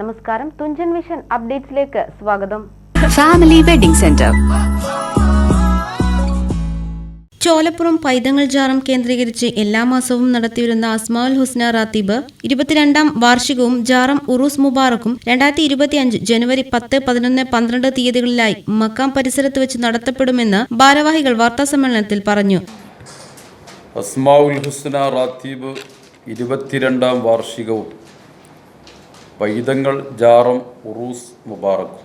നമസ്കാരം. തുഞ്ചൻ മിഷൻ അപ്ഡേറ്റ്സിലേക്ക് സ്വാഗതം. Family wedding centre. ചോലപ്പുറം പൈതങ്ങൾ ജാറം കേന്ദ്രീകരിച്ച് എല്ലാ മാസവും നടത്തിവരുന്ന അസ്മാൽ ഹുസ്ന റാത്തീബ് ഇരുപത്തിരണ്ടാം വാർഷികവും ജാറം ഉറൂസ് മുബാറക്കും രണ്ടായിരത്തി ഇരുപത്തിയഞ്ച് ജനുവരി പത്ത് പതിനൊന്ന് പന്ത്രണ്ട് തീയതികളിലായി മക്കാം പരിസരത്ത് വെച്ച് നടത്തപ്പെടുമെന്ന് ഭാരവാഹികൾ വാർത്താസമ്മേളനത്തിൽ പറഞ്ഞു. അസ്മാഉൽ ഹുസ്ന റാത്തീബ് ഇരുപത്തിരണ്ടാം വാർഷികവും പൈതങ്ങൾ ജാറം ഉറൂസ് മുബാറക്.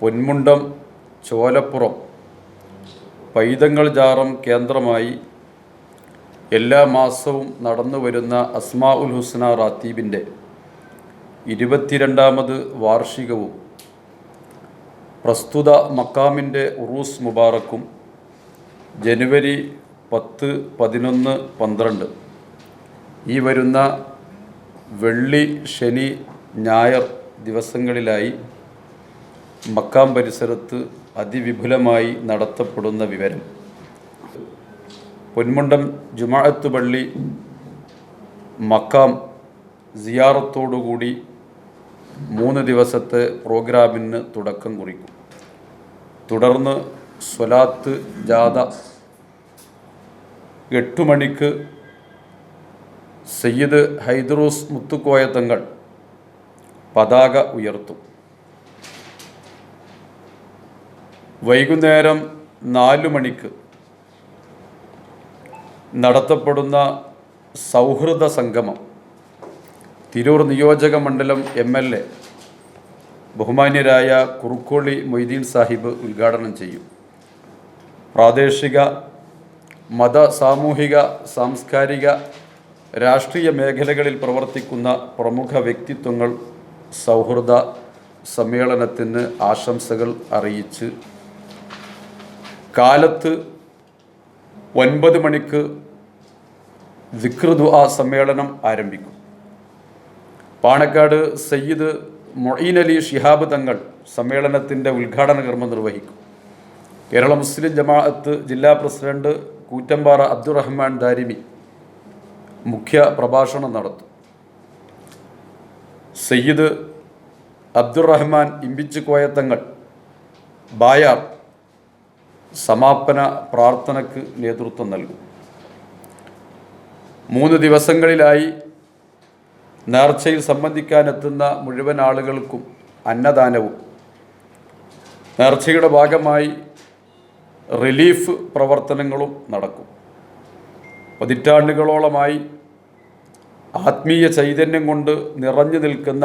പൊന്മുണ്ടം ചോലപ്പുറം. പൈതങ്ങൾ ജാറം കേന്ദ്രമായി എല്ലാ മാസവും നടന്നു വരുന്ന അസ്മാ ഉൽ ഹുസ്ന റാത്തീബിന്റെ ഇരുപത്തിരണ്ടാമത് വാർഷികവും പ്രസ്തുത മക്കാമിന്റെ ഉറൂസ് മുബാറക്കും ജനുവരി പത്ത് പതിനൊന്ന് പന്ത്രണ്ട്. ഈ വരുന്ന വെള്ളി ശനി ഞായർ ദിവസങ്ങളിലായി മക്കാം പരിസരത്ത് അതിവിപുലമായി നടത്തപ്പെടുന്ന വിവരം. പൊന്മുണ്ടം ജുമാഅത്ത് പള്ളി മക്കാം സിയാറത്തോടുകൂടി മൂന്ന് ദിവസത്തെ പ്രോഗ്രാമിന് തുടക്കം കുറിക്കും. തുടർന്ന് സ്വലാത്ത് ജാഥ എട്ടു മണിക്ക് സയ്യിദ് ഹൈദ്രൂസ് മുത്തുക്കോയത്തങ്ങൾ പതാക ഉയർത്തും. വൈകുന്നേരം നാലു മണിക്ക് നടത്തപ്പെടുന്ന സൗഹൃദ സംഗമം തിരൂർ നിയോജക മണ്ഡലം എം എൽ എ ബഹുമാന്യരായ കുറുക്കോളി മൊയ്തീൻ സാഹിബ് ഉദ്ഘാടനം ചെയ്യും. പ്രാദേശിക മത സാമൂഹിക സാംസ്കാരിക രാഷ്ട്രീയ മേഖലകളിൽ പ്രവർത്തിക്കുന്ന പ്രമുഖ വ്യക്തിത്വങ്ങൾ സൗഹൃദ സമ്മേളനത്തിന് ആശംസകൾ അറിയിച്ച് കാലത്ത് ഒൻപത് മണിക്ക് വിക്രുദുആ സമ്മേളനം ആരംഭിക്കും. പാണക്കാട് സയ്യിദ് മൊയ്ൻ അലി ഷിഹാബ് തങ്ങൾ സമ്മേളനത്തിന്റെ ഉദ്ഘാടന കർമ്മം നിർവഹിക്കും. കേരള മുസ്ലിം ജമാഅത്ത് ജില്ലാ പ്രസിഡന്റ് കൂറ്റമ്പാറ അബ്ദുറഹ്മാൻ ദാരിമി മുഖ്യ പ്രഭാഷണം നടത്തും. സയ്യിദ് അബ്ദുറഹ്മാൻ ഇമ്പിച്ച് കോയത്തങ്ങൾ ബായാർ സമാപന പ്രാർത്ഥനയ്ക്ക് നേതൃത്വം നൽകും. മൂന്ന് ദിവസങ്ങളിലായി നേർച്ചയിൽ സംബന്ധിക്കാനെത്തുന്ന മുഴുവൻ ആളുകൾക്കും അന്നദാനവും. നേർച്ചയുടെ ഭാഗമായി റിലീഫ് പ്രവർത്തനങ്ങളും നടക്കും. പതിറ്റാണ്ടുകളോളമായി ആത്മീയ ചൈതന്യം കൊണ്ട് നിറഞ്ഞു നിൽക്കുന്ന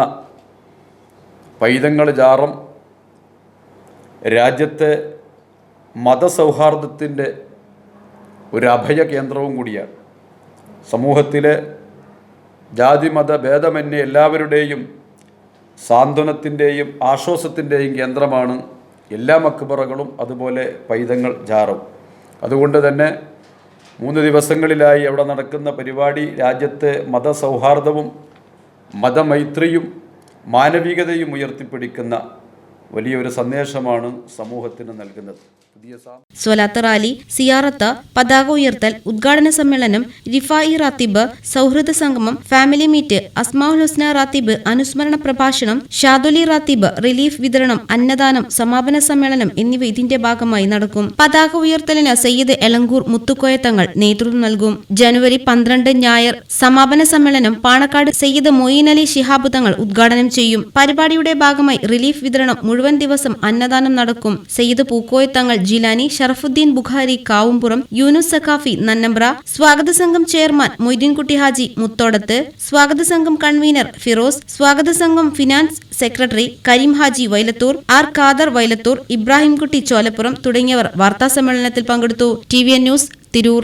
പൈതങ്ങൾ ജാറം രാജ്യത്തെ മതസൗഹാർദ്ദത്തിന്റെ ഒരു കേന്ദ്രവും കൂടിയാണ്. സമൂഹത്തിലെ ജാതിമത ഭേദമന്യേ എല്ലാവരുടെയും സാന്ത്വനത്തിന്റെയും ആശ്വാസത്തിന്റെയും കേന്ദ്രമാണ് എല്ലാ മക്ബറകളും അതുപോലെ പൈതങ്ങൾ ജാറും. അതുകൊണ്ട് തന്നെ മൂന്ന് ദിവസങ്ങളിലായി അവിടെ നടക്കുന്ന പരിപാടി രാജ്യത്തെ മതസൗഹാർദ്ദവും മതമൈത്രിയും മാനവികതയും ഉയർത്തിപ്പിടിക്കുന്ന വലിയൊരു സന്ദേശമാണ് സമൂഹത്തിന് നൽകുന്നത്. സ്വലാത്ത് റാലി സിയാറത്ത് പതാക ഉയർത്തൽ ഉദ്ഘാടന സമ്മേളനം റിഫായി റാത്തിബ് സൗഹൃദ സംഗമം ഫാമിലി മീറ്റ് അസ്മാഉൽ ഹുസ്ന റാത്തിബ് അനുസ്മരണ പ്രഭാഷണം ഷാദുലി റാത്തിബ് റിലീഫ് വിതരണം അന്നദാനം സമാപന സമ്മേളനം എന്നിവ ഇതിന്റെ ഭാഗമായി നടക്കും. പതാക ഉയർത്തലിന് സയ്യിദ് എളങ്കൂർ മുത്തുക്കോയത്തങ്ങൾ നേതൃത്വം നൽകും. ജനുവരി പന്ത്രണ്ട് ഞായർ സമാപന സമ്മേളനം പാണക്കാട് സയ്യിദ് മൊയ്യീൻ അലി ശിഹാബ് തങ്ങൾ ഉദ്ഘാടനം ചെയ്യും. പരിപാടിയുടെ ഭാഗമായി റിലീഫ് വിതരണം മുഴുവൻ ദിവസം അന്നദാനം നടക്കും. സയ്യിദ് പൂക്കോയ തങ്ങൾ ജിലാനി ഷറഫുദ്ദീൻ ബുഖാരി കാവുംപുറം യൂനുസ് സഖാഫി നന്നമ്പ്ര സ്വാഗത സംഘം ചെയർമാൻ മൊയ്തീൻകുട്ടി ഹാജി മുത്തോടത്ത് സ്വാഗത സംഘം കൺവീനർ ഫിറോസ് സ്വാഗത സംഘം finance secretary Kareem Haji Vailathur R Khader Vailathur Ibrahimkutty Cholappuram തുടങ്ങിയവർ വാർത്താ സമ്മേളനത്തിൽ പങ്കെടുത്തു. T V news Tirur.